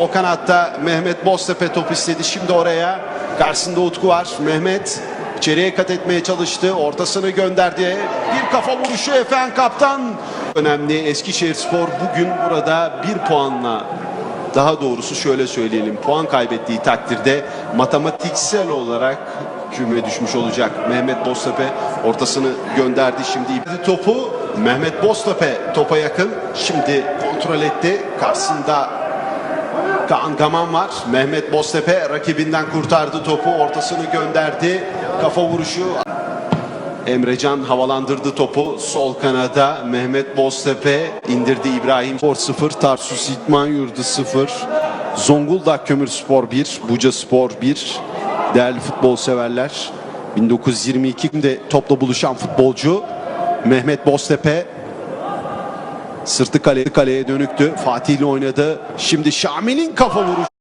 O kanatta Mehmet Boztepe top istedi. Şimdi oraya karşısında Utku var. Mehmet içeriye kat etmeye çalıştı. Ortasını gönderdi. Bir kafa vuruşu Efen Kaptan. Önemli Eskişehir Spor bugün burada bir puanla daha doğrusu şöyle söyleyelim. Puan kaybettiği takdirde matematiksel olarak küme düşmüş olacak. Mehmet Boztepe ortasını gönderdi. Şimdi topu Mehmet Boztepe topa yakın. Şimdi kontrol etti. Karşısında Kaan var. Mehmet Boztepe rakibinden kurtardı topu. Ortasını gönderdi. Kafa vuruşu. Emrecan havalandırdı topu. Sol kanada Mehmet Boztepe indirdi İbrahim. Spor 0, Tarsus İdman Yurdu 0, Zonguldak Kömür Spor 1, Buca Spor 1. Değerli futbol severler. 1922'de topla buluşan futbolcu Mehmet Boztepe Sırtı kale, kaleye dönüktü. Fatih ile oynadı. Şimdi Şamil'in kafa vuruşu.